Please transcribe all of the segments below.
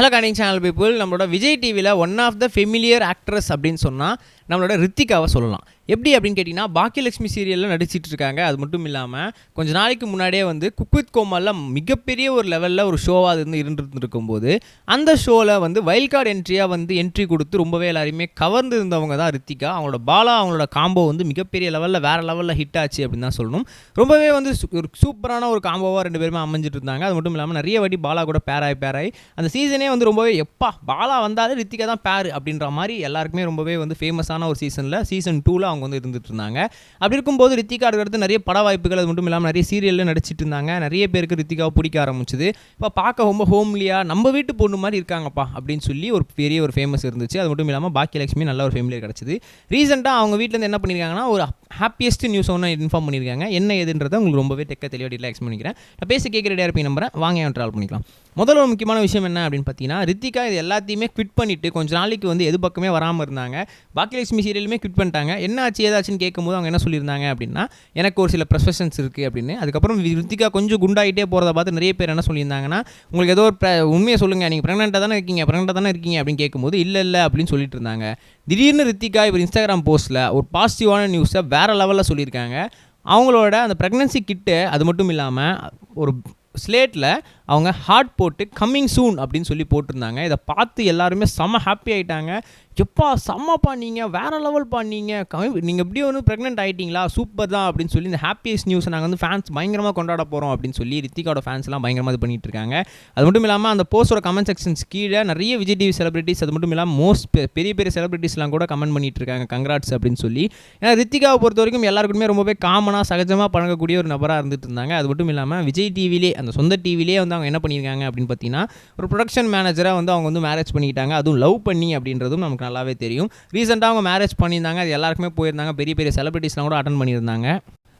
Hello கனிங் channel people நம்மளோட விஜய் டிவியில் one of the familiar actress அப்படின்னு சொன்னால் நம்மளோட ரித்திகாவை சொல்லலாம். எப்படி அப்படின்னு கேட்டிங்கன்னா பாக்கியலட்சுமி சீரியலில் நடிச்சிட்டு இருக்காங்க அது மட்டும் இல்லாமல் கொஞ்ச நாளைக்கு முன்னாடியே வந்து குக்வித் கோமாலில் மிகப்பெரிய ஒரு லெவலில் ஒரு ஷோவாக அது வந்து இருந்துட்டு இருக்கும்போது அந்த ஷோவில் வந்து வைல்ட் கார்டு என்ட்ரியாக வந்து என்ட்ரி கொடுத்து ரொம்பவே எல்லாரையுமே கவர்ந்து இருந்தவங்க தான் ரித்திகா. அவங்களோட பாலா அவங்களோட காம்போ வந்து மிகப்பெரிய லெவலில் வேறு லெவலில் ஹிட் ஆச்சு அப்படின்னு தான் சொல்லணும். ரொம்பவே வந்து ஒரு சூப்பரான ஒரு காம்போவாக ரெண்டு பேருமே அமைஞ்சிட்டு இருந்தாங்க அது மட்டும் இல்லாமல் நிறைய வாட்டி பாலா கூட பேராய் பேராய் அந்த சீசனே வந்து ரொம்பவே எப்பா பாலா வந்தாலே ரித்திகா தான் பேர் அப்படின்ற மாதிரி எல்லாருக்குமே ரொம்பவே வந்து ஃபேமஸான ஒரு சீசனில் சீசன் டூவில் அவங்க வந்து இருந்துட்டு இருந்தாங்க அப்படி இருக்கும்போது ரித்திகா அடுத்து நிறைய பட வாய்ப்புகள் அது மட்டும் இல்லாமல் நிறைய சீரியலில் நடிச்சிட்டு இருந்தாங்க. நிறைய பேருக்கு ரித்திகாவை பிடிக்க ஆரம்பிச்சுது. இப்போ பார்க்க ரொம்ப ஹோம்லியாக நம்ம வீட்டு பொண்ணு மாதிரி இருக்காங்கப்பா அப்படின்னு சொல்லி ஒரு பெரிய ஒரு ஃபேமஸ் இருந்துச்சு. அது மட்டும் இல்லாமல் பாக்கியலட்சுமி நல்ல ஒரு ஃபேமிலியாக கிடச்சிது. ரீசெண்டாக அவங்க வீட்டிலேருந்து என்ன பண்ணியிருக்காங்கன்னா ஒரு ஹாப்பியஸ்ட் நியூஸ் ஒன்று இன்ஃபார்ம் பண்ணியிருக்காங்க. என்ன ஏதுன்றதை உங்களுக்கு ரொம்பவே தெக்க தெளிவாக டீலாக எக்ஸ்பிளைன் பண்ணிக்கிறேன். நான் பேசி கேட்குற ரெடியாக நம்பரை வாங்க என் ட்ராவல் பண்ணிக்கலாம். முதல்ல ஒரு முக்கியமான விஷயம் என்ன அப்படின்னு பார்த்தீங்கன்னா ரித்திகா இது எல்லாத்தையுமே குவிட் பண்ணிவிட்டு கொஞ்சம் நாளைக்கு வந்து எது பக்கமே வராமல் இருந்தாங்க. பாக்கியலட்சுமி சீரியலுமே குவிட் பண்ணிட்டாங்க. என்ன ஆச்சு ஏதாச்சுன்னு கேட்கும்போது அவங்க என்ன சொல்லியிருந்தாங்க அப்படின்னா எனக்கு ஒரு சில ப்ரொஃபஷன்ஸ் இருக்குது அப்படின்னு. அதுக்கப்புறம் ரித்திகா கொஞ்சம் குண்டாயிட்டே போகிறத பார்த்து நிறைய பேர் என்ன சொல்லியிருந்தாங்கன்னா உங்களுக்கு ஏதோ ஒரு உண்மையை சொல்லுங்கள் நீங்கள் ப்ரெக்னெண்ட்டாக தானே இருக்கீங்க. ப்ரெக்னெண்ட்டாக தானே இருக்கீங்க. அப்படின்னு கேட்கும்போது இல்லை இல்லை. அப்படின்னு சொல்லிட்டு இருந்தாங்க. திடீர்னு ரித்திகா இவர் இன்ஸ்டாகிராம் போஸ்ட்டில் ஒரு பாசிட்டிவான நியூஸை வேறு லெவலில் சொல்லியிருக்காங்க. அவங்களோட அந்த ப்ரெக்னன்சி கிட்டு அது மட்டும் இல்லாமல் ஒரு ஸ்லேட்டில் அவங்க ஹார்ட் போட்டு கம்மிங் சூன் அப்படின்னு சொல்லி போட்டிருந்தாங்க. இதை பார்த்து எல்லாருமே செம்ம ஹாப்பி ஆகிட்டாங்க எப்பா செம்மப்பா நீங்கள் வேறு லெவல் பண்ணீங்க நீங்கள் எப்படியும் வந்து ப்ரெக்னென்ட் ஆகிட்டீங்களா சூப்பர் தான் அப்படின்னு சொல்லி இந்த ஹாப்பியஸ்ட் நியூஸை நாங்கள் வந்து ஃபேன்ஸ் பயங்கரமாக கொண்டாட போகிறோம் அப்படின்னு சொல்லி ரித்திகாவோட ஃபேன்ஸ்லாம் பயங்கரமாக இது பண்ணிட்டு இருக்காங்க. அது மட்டும் இல்லாமல் அந்த போஸ்டோட கமெண்ட் செக்ஷன்ஸ் கீழே நிறைய விஜய் டிவி செலிபிரிட்டிஸ் அது மட்டும் இல்லாமல் மோஸ்ட் பெரிய பெரிய செலிபிரிட்டிஸ்லாம் கூட கமெண்ட் பண்ணிட்டு இருக்காங்க. கங்க்ராட்ஸ் அப்படின்னு சொல்லி. ஏன்னா ரித்திகாவை பொறுத்த வரைக்கும் எல்லாருக்குமே ரொம்பவே காமனாக சகஜமாக பழகக்கூடிய ஒரு நபராக இருந்துட்டு இருந்தாங்க. அது மட்டும் இல்லாமல் விஜய் டிவிலே அந்த சொந்த டிவிலே வந்து அவங்க என்ன பண்ணியிருக்காங்க அப்படின்னு பார்த்தீங்கன்னா ஒரு ப்ரொடக்ஷன் மேனேஜராக வந்து அவங்க வந்து மேரேஜ் பண்ணிக்கிட்டாங்க. அதுவும் லவ் பண்ணி அப்படின்றதும் நமக்கு நல்லாவே தெரியும். ரீசெண்டாக அவங்க மேரேஜ் பண்ணியிருந்தாங்க. அது எல்லாருக்குமே போயிருந்தாங்க. பெரிய பெரிய செலிபிரிட்டிஸ்லாம் கூட அட்டன் பண்ணியிருந்தாங்க.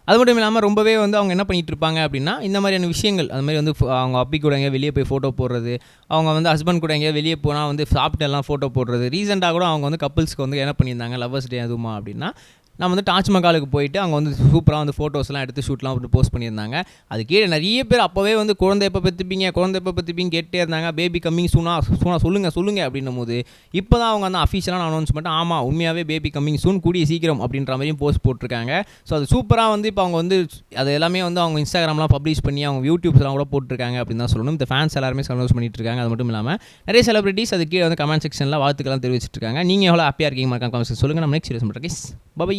அது மட்டும் இல்லாமல் ரொம்பவே வந்து அவங்க என்ன பண்ணிகிட்டு இருப்பாங்க அப்படின்னா இந்த மாதிரியான விஷயங்கள். அது மாதிரி வந்து அவங்க அப்பி கூட எங்கேயா வெளியே போய் ஃபோட்டோ போடுறது. அவங்க வந்து ஹஸ்பண்ட் கூட எங்கேயா வெளியே போனால் வந்து சாப்பிட்டு எல்லாம் ஃபோட்டோ போடுறது ரீசெண்டாக கூட அவங்க வந்து கப்புள்ஸ்க்கு வந்து என்ன பண்ணியிருந்தாங்க? லவ்வர்ஸ் டே அதுவுமா அப்படின்னா நான் வந்து டாஜ்மஹாலுக்கு போயிட்டு அவங்க வந்து சூப்பராக வந்து ஃபோட்டோஸ்லாம் எடுத்து ஷூட்லாம் வந்து போஸ்ட் பண்ணியிருந்தாங்க. அது கீழே நிறைய பேர் அப்போவே வந்து குழந்தை எப்போ பெற்றுப்பீங்க குழந்தை எப்போ பெற்றுப்பீங்க கேட்டே இருந்தாங்க. பேபி கம்மிங் சூனா சூனா சொல்லுங்கள் சொல்லுங்கள் அப்படின்னும் போது இப்போ தான் அவங்க வந்து அஃபிஷியலான பண்ணிட்டு ஆமாம் உண்மையாகவே பேபி கம்மிங் சூன் கூடிய சீக்கிரம் அப்படின்ற மாதிரியும் போஸ்ட் போட்டிருக்காங்க. ஸோ அது சூப்பராக வந்து இப்போ அவங்க வந்து அது எல்லாமே வந்து அவங்க இன்ஸ்டாகிராம்லாம் பப்ளிஷ் பண்ணி அவங்க யூடியூப்ஸ்லாம் கூட போட்டிருக்காங்க அப்படின்னு தான் சொல்லணும். இந்த ஃபேன்ஸ் எல்லாருமே சந்தோஷம் பண்ணிட்டு இருக்காங்க. அது மட்டும் இல்லாமல் நிறைய செலிபிரிட்டிஸ் அது கீழே வந்து கமெண்ட் செக்ஷனில் வாழ்த்துக்கெல்லாம் தெரிவிச்சிட்டு இருக்காங்க. நீங்கள் எவ்வளோ ஹாப்பியாக இருக்கீங்க மறக்காம கமெண்ட் சொல்லுங்கள் நம்ம நெக்ஸ்ட் சீரியஸ் பண்ணுறேன் பபை